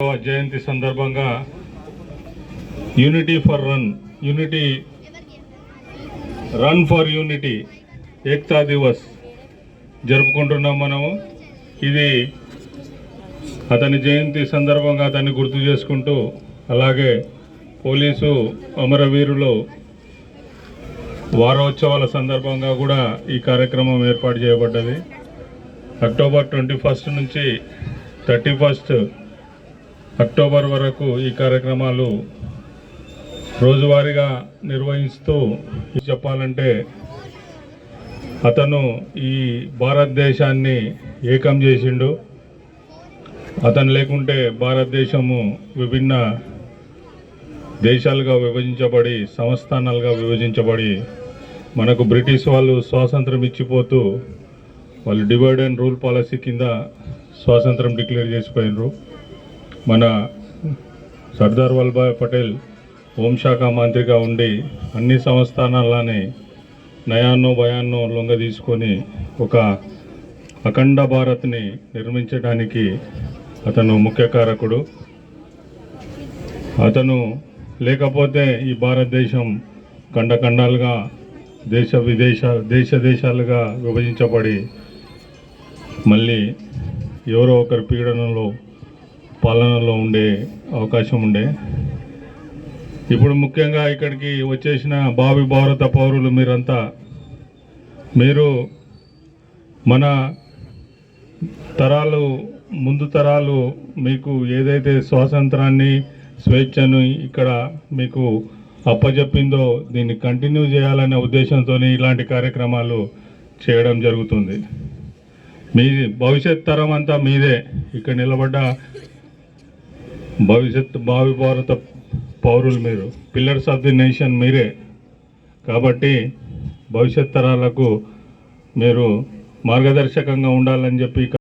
జయంతి సందర్భంగా unity for run unity run for unity Ekta Diwas జరుపుకుంటున్నాం మనము. ఇది అతని జయంతి సందర్భంగా అతన్ని గుర్తు చేసుకుంటూ అలాగే పోలీసు అమరవీరులు వారోత్సవాల సందర్భంగా కూడా ఈ కార్యక్రమం ఏర్పాటు చేయబడ్డది. అక్టోబర్ ట్వంటీ ఫస్ట్ నుంచి థర్టీ ఫస్ట్ అక్టోబర్ వరకు ఈ కార్యక్రమాలు రోజువారీగా నిర్వహిస్తూ చెప్పాలంటే అతను ఈ భారతదేశాన్ని ఏకం చేసిండు. అతను లేకుంటే భారతదేశము విభిన్న దేశాలుగా విభజించబడి సంస్థానాలుగా విభజించబడి మనకు బ్రిటిష్ వాళ్ళు స్వాతంత్రం ఇచ్చిపోతూ వాళ్ళు డివైడ్ అండ్ రూల్ పాలసీ కింద స్వాతంత్రం డిక్లేర్ చేసిపోయినరు. మన సర్దార్ వల్లభాయ్ పటేల్ హోంశాఖ మంత్రిగా ఉండి అన్ని సంస్థానాలని నయాన్నో భయాన్నో లొంగ తీసుకొని ఒక అఖండ భారత్ని నిర్మించడానికి అతను ముఖ్య కారకుడు. అతను లేకపోతే ఈ భారతదేశం ఖండఖండాలుగా దేశ విదేశ దేశ దేశాలుగా విభజించబడి మళ్ళీ ఎవరో ఒకరి పీడనంలో పాలనలో ఉండే అవకాశం ఉండే. ఇప్పుడు ముఖ్యంగా ఇక్కడికి వచ్చేసిన భావి భారత పౌరులు మీరంతా మీరు మన తరాలు ముందు తరాలు మీకు ఏదైతే స్వాతంత్రాన్ని స్వేచ్ఛను ఇక్కడ మీకు అప్పజెప్పిందో దీన్ని కంటిన్యూ చేయాలనే ఉద్దేశంతో ఇలాంటి కార్యక్రమాలు చేయడం జరుగుతుంది. మీ భవిష్యత్ తరం అంతా మీదే ఇక్కడ నిలబడ్డ భవిష్యత్ భావి భారత పౌరులు మీరు. పిల్లర్స్ ఆఫ్ ది నేషన్ మీరే. కాబట్టి భవిష్యత్ తరాలకు మీరు మార్గదర్శకంగా ఉండాలని చెప్పి